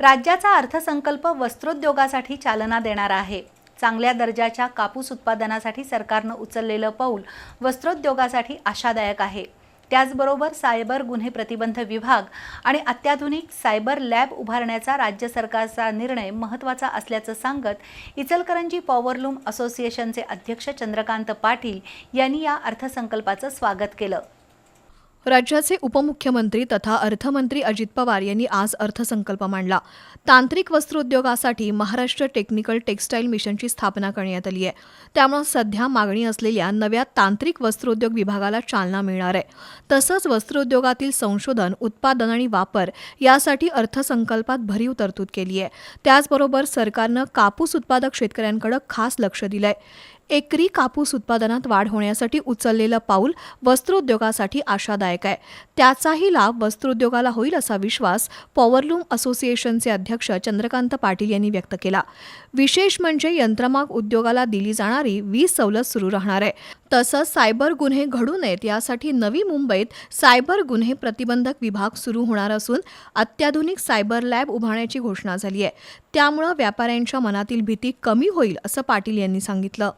राज्याचा अर्थसंकल्प वस्त्रोद्योगासाठी चालना देणारा आहे. चांगल्या दर्जाच्या कापूस उत्पादनासाठी सरकारनं उचललेलं पाऊल वस्त्रोद्योगासाठी आशादायक आहे. त्याचबरोबर सायबर गुन्हे प्रतिबंध विभाग आणि अत्याधुनिक सायबर लॅब उभारण्याचा राज्य सरकारचा निर्णय महत्त्वाचा असल्याचं सांगत इचलकरंजी पॉवरलूम असोसिएशनचे अध्यक्ष चंद्रकांत पाटील यांनी या अर्थसंकल्पाचं स्वागत केलं. राज्याचे उपमुख्यमंत्री तथा अर्थमंत्री अजित पवार यांनी आज अर्थसंकल्प मांडला. तांत्रिक वस्त्रोद्योगासाठी महाराष्ट्र टेक्निकल टेक्स्टाईल मिशनची स्थापना करण्यात आली आहे. त्यामुळे सध्या मागणी असलेल्या नव्या तांत्रिक वस्त्रोद्योग विभागाला चालना मिळणार आहे. तसंच वस्त्रोद्योगातील संशोधन उत्पादन आणि वापर यासाठी अर्थसंकल्पात भरीव तरतूद केली आहे. त्याचबरोबर सरकारनं कापूस उत्पादक शेतकऱ्यांकडे खास लक्ष दिलंय. एकरी कापूस उत्पादनात वाढ होण्यासाठी उचललेलं पाऊल वस्त्रोद्योगासाठी आशादायक आहे. त्याचाही लाभ वस्त्रोद्योगाला होईल असा विश्वास पॉवरलूम असोसिएशनचे अध्यक्ष चंद्रकांत पाटील यांनी व्यक्त केला. विशेष म्हणजे यंत्रमाग उद्योगाला दिली जाणारी वीज सवलत सुरू राहणार आहे. तसंच सायबर गुन्हे घडू नयेत यासाठी नवी मुंबईत सायबर गुन्हे प्रतिबंधक विभाग सुरू होणार असून अत्याधुनिक सायबर लॅब उभारण्याची घोषणा झाली आहे. त्यामुळं व्यापाऱ्यांच्या मनातील भीती कमी होईल असं पाटील यांनी सांगितलं.